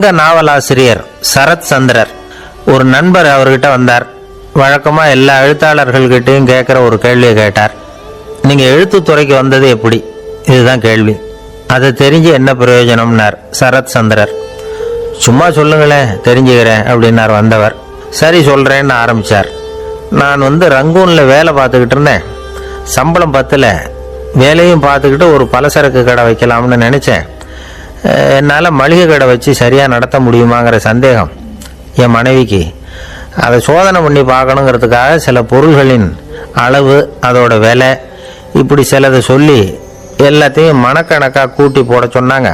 சங்க நாவலாசிரியர் சரத் சந்திரர். ஒரு நண்பர் அவர்கிட்ட வந்தார். வழக்கமா எல்லா எழுத்தாளர்கள்கிட்டையும் கேட்குற ஒரு கேள்வியை கேட்டார். நீங்க எழுத்துத்துறைக்கு வந்தது எப்படி? இதுதான் கேள்வி. அதை தெரிஞ்சு என்ன பிரயோஜனம்னார் சரத் சந்திரர். சும்மா சொல்லுங்களேன் தெரிஞ்சுக்கிறேன் அப்படின்னார் வந்தவர். சரி சொல்றேன்னு ஆரம்பிச்சார். நான் வந்து ரங்கூனில் வேலை பார்த்துக்கிட்டு இருந்தேன். சம்பளம் பத்தல. வேலையும் பார்த்துக்கிட்டு ஒரு பலசரக்கு கடை வைக்கலாம்னு நினைச்சேன். என்னால் மளிகை கடை வச்சு சரியாக நடத்த முடியுமாங்கிற சந்தேகம் என் மனைவிக்கு. அதை சோதனை பண்ணி பார்க்கணுங்கிறதுக்காக சில பொருள்களின் அளவு அதோட விலை இப்படி சிலதை சொல்லி எல்லாத்தையும் மனக்கணக்காக கூட்டி போட சொன்னாங்க.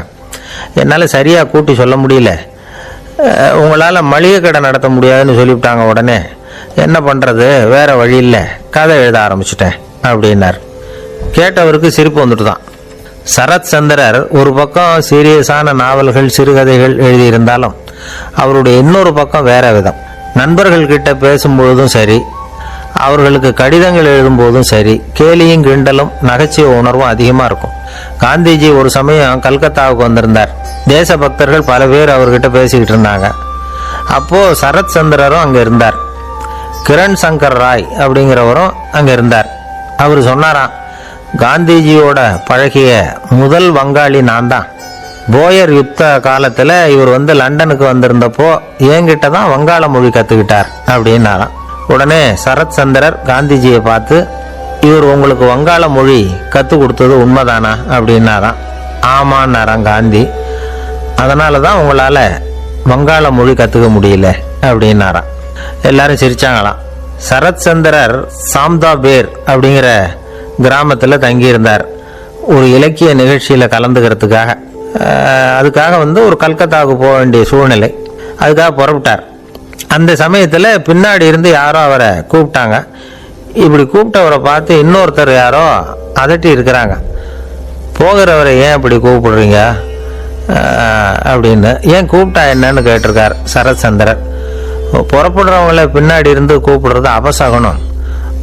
என்னால் சரியாக கூட்டி சொல்ல முடியல. உங்களால் மளிகை கடை நடத்த முடியாதுன்னு சொல்லிவிட்டாங்க உடனே. என்ன பண்ணுறது வேறு வழி இல்லை. கதை எழுத ஆரம்பிச்சிட்டேன் அப்படின்னார். கேட்டவருக்கு சிரிப்பு வந்துட்டு தான் சரத் சந்திரர் ஒரு பக்கம் சீரியஸான நாவல்கள் சிறுகதைகள் எழுதியிருந்தாலும் அவருடைய இன்னொரு பக்கம் வேற விதம். நண்பர்கள் கிட்ட பேசும்பொழுதும் சரி அவர்களுக்கு கடிதங்கள் எழுதும்போதும் சரி கேலியும் கிண்டலும் நகைச்சுவை உணர்வும் அதிகமாக இருக்கும். காந்திஜி ஒரு சமயம் கல்கத்தாவுக்கு வந்திருந்தார். தேச பக்தர்கள் பல பேர் அவர்கிட்ட பேசிக்கிட்டு இருந்தாங்க. அப்போது சரத் சந்திரரும் அங்கே இருந்தார். கிரண் சங்கர் ராய் அப்படிங்கிறவரும் அங்கே இருந்தார். அவர் சொன்னாராம் காந்திஜியோட பழகிய முதல் வங்காளி நான் தான் போயர் யுத்த காலத்தில் இவர் வந்து லண்டனுக்கு வந்திருந்தப்போ என்கிட்ட தான் வங்காள மொழி கற்றுக்கிட்டார் அப்படின்னாராம். உடனே சரத் சந்திரர் காந்திஜியை பார்த்து இவர் உங்களுக்கு வங்காள மொழி கற்றுக் கொடுத்தது உண்மைதானா? அப்படின்னாராம். ஆமான்னாராம் காந்தி. அதனால தான் உங்களால் வங்காள மொழி கற்றுக்க முடியல அப்படின்னாராம். எல்லாரும் சிரிச்சாங்களாம். சரத் சந்திரர் சாம்தா பேர் அப்படிங்கிற கிராமத்தில் தங்கியிருந்தார். ஒரு இலக்கிய நிகழ்ச்சியில் கலந்துக்கிறதுக்காக. அதுக்காக வந்து ஒரு கல்கத்தாவுக்கு போக வேண்டிய சூழ்நிலை. அதுக்காக புறப்பட்டார். அந்த சமயத்தில் பின்னாடி இருந்து யாரோ அவரை கூப்பிட்டாங்க. இப்படி கூப்பிட்டவரை பார்த்து இன்னொருத்தர் யாரோ அதட்டி இருக்கிறாங்க. போகிறவரை ஏன் இப்படி கூப்பிடுறீங்க? அப்படின்னு. ஏன் கூப்பிட்டா என்னன்னு கேட்டிருக்கார் சரத்சந்திரர். புறப்படுறவங்கள பின்னாடி இருந்து கூப்பிடுறது அபசகனம்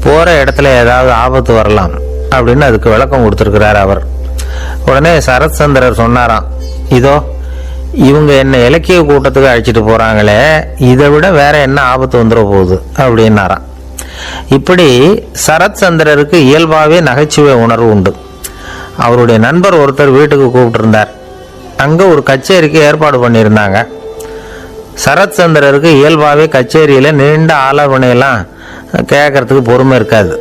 போகிற இடத்துல ஏதாவது ஆபத்து வரலாம் அப்படின்னு அதுக்கு விளக்கம் கொடுத்துருக்கிறார் அவர். உடனே சரத் சந்திரர் சொன்னாராம் இதோ இவங்க என்னை இலக்கிய கூட்டத்துக்கு அழைச்சிட்டு போகிறாங்களே இதை விட வேற என்ன ஆபத்து வந்துட போகுது? அப்படின்னாராம். இப்படி சரத் சந்திரருக்கு இயல்பாகவே நகைச்சுவை உணர்வு உண்டு. அவருடைய நண்பர் ஒருத்தர் வீட்டுக்கு கூப்பிட்டுருந்தார். அங்கே ஒரு கச்சேரிக்கு ஏற்பாடு பண்ணியிருந்தாங்க. சரத் சந்திரருக்கு இயல்பாகவே கச்சேரியில் நீண்ட ஆலோசனையெல்லாம் கேட்கறதுக்கு பொறுமை இருக்காது.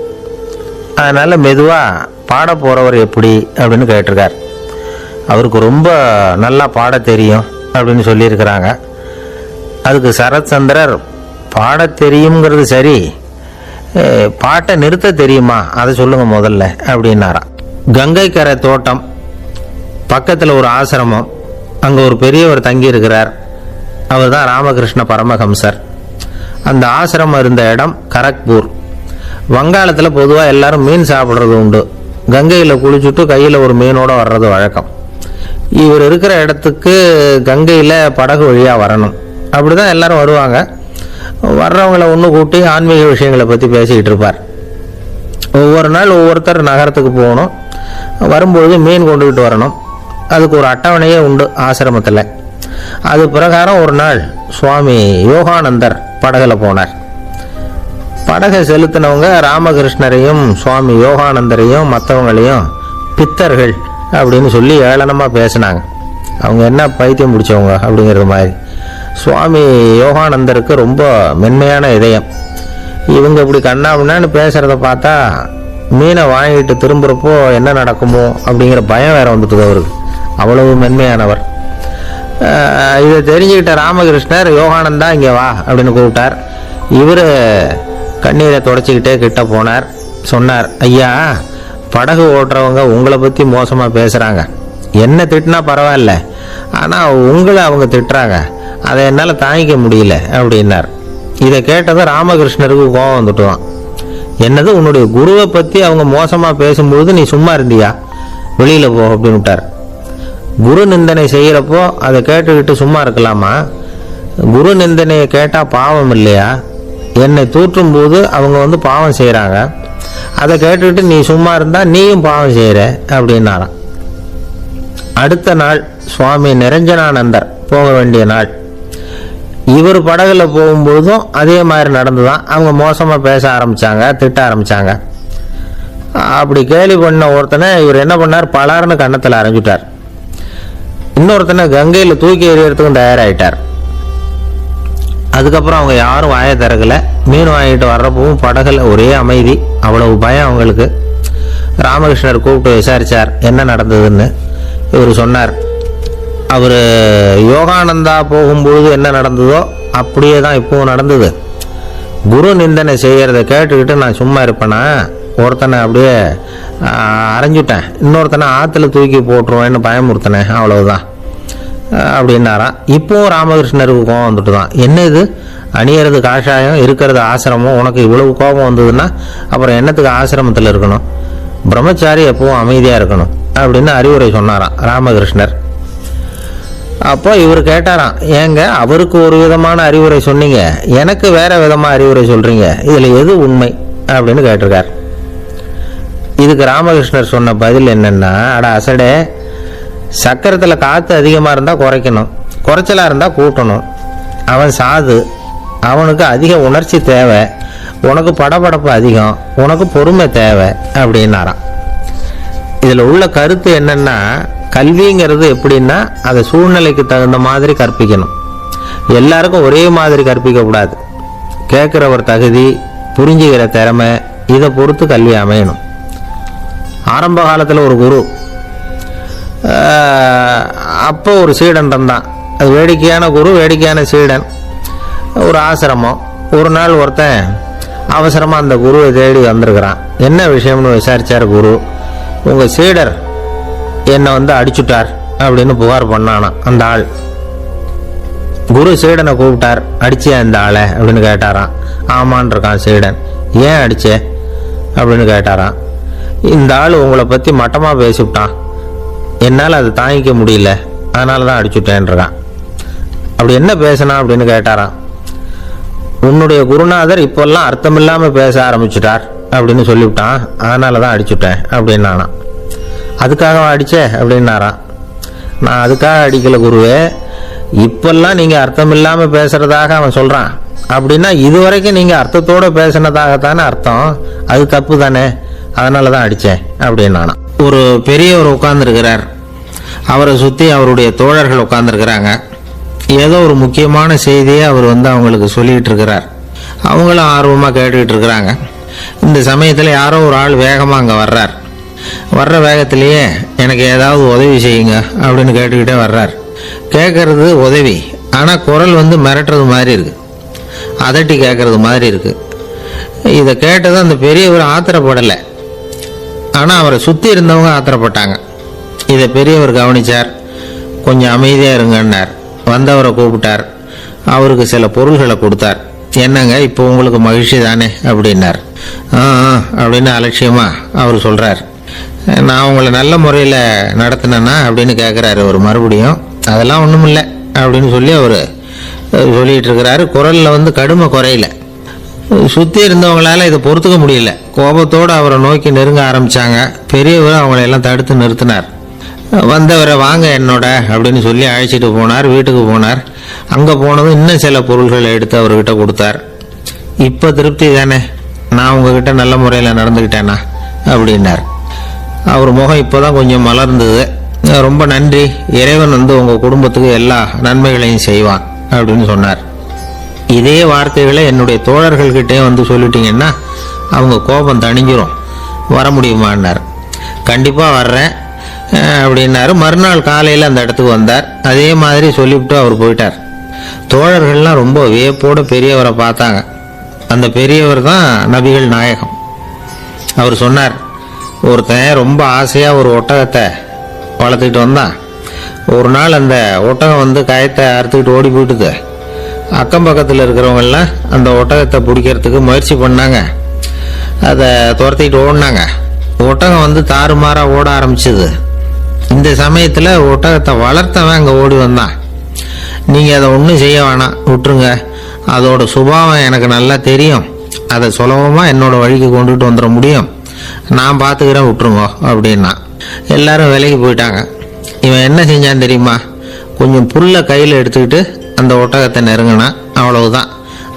அதனால் மெதுவாக பாட போகிறவர் எப்படி அப்படின்னு கேட்டிருக்கார். அவருக்கு ரொம்ப நல்லா பாட தெரியும் அப்படின்னு சொல்லியிருக்கிறாங்க. அதுக்கு சரத்சந்திரர் பாட தெரியுங்கிறது சரி பாட்டை நிறுத்த தெரியுமா? அதை சொல்லுங்கள் முதல்ல அப்படின்னாராம். கங்கைக்கரை தோட்டம் பக்கத்தில் ஒரு ஆசிரமம் அங்கே ஒரு பெரியவர் தங்கியிருக்கிறார். அவர் தான் ராமகிருஷ்ண பரமஹம்சர். அந்த ஆசிரமம் இருந்த இடம் கரக்பூர். வங்காளத்தில் பொதுவாக எல்லாரும் மீன் சாப்பிட்றது உண்டு. கங்கையில் குளிச்சுட்டு கையில் ஒரு மீனோட வர்றது வழக்கம். இவர் இருக்கிற இடத்துக்கு கங்கையில் படகு வழியாக வரணும். அப்படி தான் எல்லாரும் வருவாங்க. வர்றவங்கள ஒன்று கூட்டி ஆன்மீக விஷயங்களை பற்றி பேசிக்கிட்டு இருப்பார். ஒவ்வொரு நாள் ஒவ்வொருத்தர் நகரத்துக்கு போகணும். வரும்பொழுது மீன் கொண்டுக்கிட்டு வரணும். அதுக்கு ஒரு அட்டவணையே உண்டு ஆசிரமத்தில். அது பிரகாரம் ஒரு நாள் சுவாமி யோகானந்தர் படகுல போனார். படகை செலுத்தினவங்க ராமகிருஷ்ணரையும் சுவாமி யோகானந்தரையும் மற்றவங்களையும் பித்தர்கள் அப்படின்னு சொல்லி ஏளனமாக பேசினாங்க. அவங்க என்ன பைத்தியம் பிடிச்சவங்க அப்படிங்கிறது மாதிரி. சுவாமி யோகானந்தருக்கு ரொம்ப மென்மையான இதயம். இவங்க இப்படி கண்ணாமுன்னான்னு பேசுகிறத பார்த்தா மீனை வாங்கிட்டு திரும்புகிறப்போ என்ன நடக்குமோ அப்படிங்கிற பயம் வேற வந்துட்டுது அவருக்கு. அவ்வளவு மென்மையானவர். இதை தெரிஞ்சுக்கிட்ட ராமகிருஷ்ணர் யோகானந்தா இங்கே வா அப்படின்னு கூப்பிட்டார். இவர் கண்ணீரை தொடச்சிக்கிட்டே கிட்ட போனார். சொன்னார் ஐயா படகு ஓட்டுறவங்க உங்களை பற்றி மோசமாக பேசுகிறாங்க என்ன திட்டினா பரவாயில்ல ஆனால் உங்களை அவங்க திட்டுறாங்க. அதை என்னால் தாங்கிக்க முடியல அப்படின்னார். இதை கேட்டதும் ராமகிருஷ்ணருக்கு கோபம் வந்துட்டுவான் என்னது உன்னுடைய குருவை பற்றி அவங்க மோசமாக பேசும்பொழுது நீ சும்மா இருந்தியா? வெளியில் போ அப்படின்னு விட்டார் குரு நிந்தனை செய்கிறப்போ அதை கேட்டுக்கிட்டு சும்மா இருக்கலாமா? குரு நிந்தனையை கேட்டால் பாவம் இல்லையா? என்னை தூற்றும் போது அவங்க வந்து பாவம் செய்கிறாங்க அதை கேட்டுக்கிட்டு நீ சும்மா இருந்தால் நீயும் பாவம் செய்கிற அப்படின்னாராம். அடுத்த நாள் சுவாமி நிரஞ்சனானந்தர் போக வேண்டிய நாள். இவர் படகுல போகும்பொழுதும் அதே மாதிரி நடந்து தான் அவங்க மோசமாக பேச ஆரம்பித்தாங்க திட்ட ஆரம்பிச்சாங்க. அப்படி கேலி பண்ண ஒருத்தனை இவர் என்ன பண்ணார்? பலார்னு கன்னத்தில் அரைஞ்சிட்டார். இன்னொருத்தனை கங்கையில் தூக்கி எறியறதுக்கும் தயாராகிட்டார் அதுக்கப்புறம் அவங்க யாரும் வாயை திறக்கல. மீன் வாங்கிட்டு வர்றப்பவும் படகுல ஒரே அமைதி. அவ்வளவு பயம் அவங்களுக்கு. ராமகிருஷ்ணர் கூப்பிட்டு விசாரித்தார் என்ன நடந்ததுன்னு. இவர் சொன்னார் அவர் யோகானந்தா போகும்பொழுது என்ன நடந்ததோ அப்படியே தான் இப்போவும் நடந்தது. குரு நிந்தனை செய்கிறத கேட்டுக்கிட்டு நான் சும்மா இருப்பேனா? ஒருத்தனை அப்படியே அரைஞ்சுட்டேன். இன்னொருத்தனை ஆற்றுல தூக்கி போட்டுருவேன்னு பயமுறுத்தினேன் அவ்வளவுதான். அப்படின்னாராம் இப்போவும் ராமகிருஷ்ணருக்கு கோபம் வந்துட்டு தான். என்ன இது அணியறது காஷாயம் இருக்கிறது ஆசிரமம். உனக்கு இவ்வளவு கோபம் வந்ததுன்னா அப்புறம் என்னத்துக்கு ஆசிரமத்தில் இருக்கணும்? பிரம்மச்சாரி எப்பவும் அமைதியாக இருக்கணும் அப்படின்னு அறிவுரை சொன்னாராம் ராமகிருஷ்ணர். அப்போ இவர் கேட்டாராம் ஏங்க அவருக்கு ஒரு விதமான அறிவுரை சொன்னீங்க. எனக்கு வேற விதமாக அறிவுரை சொல்கிறீங்க இதில் எது உண்மை? அப்படின்னு கேட்டிருக்கார். இதுக்கு ராமகிருஷ்ணர் சொன்ன பதில் என்னென்னா அட அசடே சக்கரத்தில் காற்று அதிகமாக இருந்தால் குறைக்கணும். குறைச்சலாக இருந்தால் கூட்டணும். அவன் சாது. அவனுக்கு அதிக உணர்ச்சி தேவை. உனக்கு படபடப்பு அதிகம். உனக்கு பொறுமை தேவை அப்படின்னாராம். இதில் உள்ள கருத்து என்னென்னா கல்விங்கிறது எப்படின்னா அதை சூழ்நிலைக்கு தகுந்த மாதிரி கற்பிக்கணும். எல்லாருக்கும் ஒரே மாதிரி கற்பிக்கக்கூடாது கேட்குறவர் தகுதி புரிஞ்சுக்கிற திறமை இதை பொறுத்து கல்வி அமையணும். ஆரம்ப காலத்தில் ஒரு குரு. அப்போ ஒரு சீடன் இருந்தான். அது வேடிக்கையான குரு வேடிக்கையான சீடன். ஒரு ஆசிரமம். ஒரு நாள் ஒருத்தன் அவசரமாக அந்த குருவை தேடி வந்திருக்கிறான். என்ன விஷயம்னு விசாரித்தார் குரு. உங்கள் சீடர் என்னை வந்து அடிச்சுட்டார் அப்படின்னு புகார் பண்ணானா அந்த ஆள். குரு சீடனை கூப்பிட்டார். அடிச்சே இந்த ஆளை? அப்படின்னு கேட்டாராம். ஆமான் இருக்கான் சீடன். ஏன் அடிச்சே? அப்படின்னு கேட்டாரான் இந்த ஆள் உங்களை பற்றி மட்டமாக பேசிவிட்டான். என்னால் அதை தாங்கிக்க முடியல. அதனால தான் அடிச்சுட்டேன்றான். அப்படி என்ன பேசினா அப்படின்னு கேட்டாராம். உன்னுடைய குருநாதர் இப்போல்லாம் அர்த்தமில்லாமல் பேச ஆரம்பிச்சிட்டார் அப்படின்னு சொல்லிவிட்டான். அதனால தான் அடிச்சுட்டேன் அப்படின்னானான் அதுக்காக அடிச்சே அப்படின்னாராம். நான் அதுக்காக அடிக்கல குருவே. இப்பெல்லாம் நீங்கள் அர்த்தம் இல்லாமல் பேசுகிறதாக அவன் சொல்கிறான் அப்படின்னா இதுவரைக்கும் நீங்கள் அர்த்தத்தோடு பேசினதாகத்தானே அர்த்தம். அது தப்பு தானே. அதனால தான் அடித்தேன் அப்படின்னானாம் ஒரு பெரியவர் உட்கார்ந்துருக்கிறார். அவரை சுற்றி அவருடைய தோழர்கள் உட்கார்ந்துருக்கிறாங்க. ஏதோ ஒரு முக்கியமான செய்தியை அவர் வந்து அவங்களுக்கு சொல்லிட்டு இருக்கிறார். அவங்களும் ஆர்வமாக கேட்டுக்கிட்டு இருக்கிறாங்க. இந்த சமயத்தில் யாரோ ஒரு ஆள் வேகமாக அங்கே வர்றார். வர்ற வேகத்திலேயே எனக்கு ஏதாவது உதவி செய்யுங்க அப்படின்னு கேட்டுக்கிட்டே வர்றார். கேட்கறது உதவி ஆனால் குரல் வந்து மிரட்டுறது மாதிரி இருக்குது அதட்டி கேட்கறது மாதிரி இருக்குது இதை கேட்டதும் அந்த பெரியவர் ஆத்திரப்படலை. ஆனால் அவரை சுற்றி இருந்தவங்க ஆத்திரப்பட்டாங்க. இதை பெரியவர் கவனிச்சார். கொஞ்சம் அமைதியாக இருங்கன்னார். வந்தவரை கூப்பிட்டார். அவருக்கு சில பொருள்களை கொடுத்தார். என்னங்க இப்போ உங்களுக்கு மகிழ்ச்சி தானே? அப்படின்னார். ஆ ஆ, அப்படின்னு அலட்சியமா அவர் சொல்கிறார் நான் உங்களை நல்ல முறையில் நடத்தினேன்னா அப்படின்னு கேட்குறாரு அவர் மறுபடியும். அதெல்லாம் ஒன்றும் இல்லை அப்படின்னு சொல்லி அவர் சொல்லிகிட்டு இருக்கிறாரு. குரலில் வந்து கடுமை குறையில. சுற்றி இருந்தவங்களால இதை பொறுத்துக்க முடியல. கோபத்தோடு அவரை நோக்கி நெருங்க ஆரம்பித்தாங்க பெரியவர் அவங்களை எல்லாம் தடுத்து நிறுத்தினார். வந்தவரை வாங்க என்னோட அப்படின்னு சொல்லி அழைச்சிட்டு போனார் வீட்டுக்கு போனார். அங்கே போனதும் இன்னும் சில பொருள்களை எடுத்து அவர்கிட்ட கொடுத்தார். இப்போ திருப்தி தானே? நான் உங்ககிட்ட நல்ல முறையில் நடந்துக்கிட்டேனா? அப்படின்னார். அவர் முகம் இப்போ தான் கொஞ்சம் மலர்ந்தது. ரொம்ப நன்றி. இறைவன் வந்து உங்கள் குடும்பத்துக்கு எல்லா நன்மைகளையும் செய்வான் அப்படின்னு சொன்னார். இதே வார்த்தைகளை என்னுடைய தோழர்கள்கிட்டே வந்து சொல்லிட்டீங்கன்னா அவங்க கோபம் தணிஞ்சிரும். வர முடியுமான்னார். கண்டிப்பாக வர்றேன் அப்படின்னாரு. மறுநாள் காலையில் அந்த இடத்துக்கு வந்தார். அதே மாதிரி சொல்லிவிட்டு அவர் போயிட்டார். தோழர்கள்லாம் ரொம்ப வியப்போடு பெரியவரை பார்த்தாங்க. அந்த பெரியவர் தான் நபிகள் நாயகம். அவர் சொன்னார் ஒருத்தன் ரொம்ப ஆசையாக ஒரு ஒட்டகத்தை வளர்த்துக்கிட்டு வந்தான். ஒரு நாள் அந்த ஒட்டகம் வந்து கயத்தை அறுத்துக்கிட்டு ஓடி போயிட்டுது. அக்கம் பக்கத்தில் இருக்கிறவங்கெல்லாம் அந்த ஒட்டகத்தை பிடிக்கிறதுக்கு முயற்சி பண்ணாங்க. அதை துரத்திட்டு ஓடினாங்க. ஒட்டகம் வந்து தாறுமாறாக ஓட ஆரம்பிச்சது. இந்த சமயத்தில் ஒட்டகத்தை வளர்த்தவன் அங்கே ஓடி வந்தான். நீங்கள் அதை ஒன்றும் செய்ய வேணாம் விட்டுருங்க. அதோட சுபாவம் எனக்கு நல்லா தெரியும். அதை சுலபமாக என்னோட வழிக்கு கொண்டுட்டு வந்துட முடியும். நான் பார்த்துக்கிறேன் விட்டுருங்க அப்படின்னா. எல்லாரும் விலைக்கு போயிட்டாங்க. இவன் என்ன செஞ்சான் தெரியுமா? கொஞ்சம் புல்லை கையில் எடுத்துக்கிட்டு அந்த ஒட்டகத்தை நெருங்கினா அவ்வளவுதான்.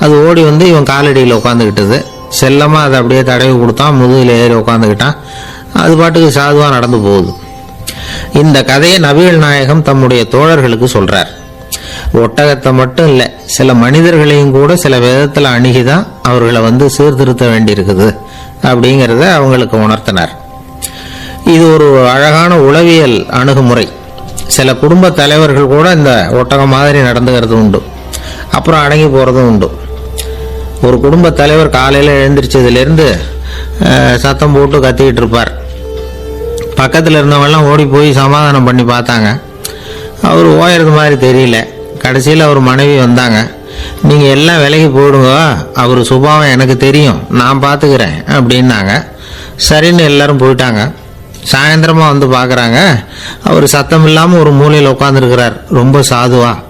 அது ஓடி வந்து இவன் காலடியில் உட்காந்துக்கிட்டது செல்லமாக அதை அப்படியே தடவி கொடுத்தான் முதுகில் ஏறி உட்காந்துக்கிட்டான் அது பாட்டுக்கு சாதுவாக நடந்து போகுது. இந்த கதையை நபிகள் நாயகம் தம்முடைய தோழர்களுக்கு சொல்கிறார் ஒட்டகத்தை மட்டும் இல்லை சில மனிதர்களையும் கூட சில விதத்தில் அணுகிதான் அவர்களை வந்து சீர்திருத்த வேண்டியிருக்குது அப்படிங்கிறத அவங்களுக்கு உணர்த்தினார். இது ஒரு அழகான உளவியல் அணுகுமுறை. சில குடும்ப தலைவர்கள் கூட இந்த ஒட்டகம் மாதிரி நடந்துக்கிறது உண்டு. அப்புறம் அடங்கி போகிறதும் உண்டு. ஒரு குடும்ப தலைவர் காலையில் எழுந்திரிச்சதுலேருந்து சத்தம் போட்டு கத்திக்கிட்டு இருப்பார். பக்கத்தில் இருந்தவங்கெல்லாம் ஓடி போய் சமாதானம் பண்ணி பார்த்தாங்க. அவர் ஓயறது மாதிரி தெரியல. கடைசியில் அவர் மனைவி வந்தாங்க. நீங்கள் எல்லாம் விலகி போயிடுங்க. அவர் சுபாவம் எனக்கு தெரியும். நான் பார்த்துக்கிறேன். அப்படின்னாங்க. சரின்னு எல்லாரும் போயிட்டாங்க. சாயந்தரமாக வந்து பார்க்குறாங்க. அவர் சத்தம் இல்லாமல் ஒரு மூலையில் உட்காந்துருக்கிறார் ரொம்ப சாதுவாக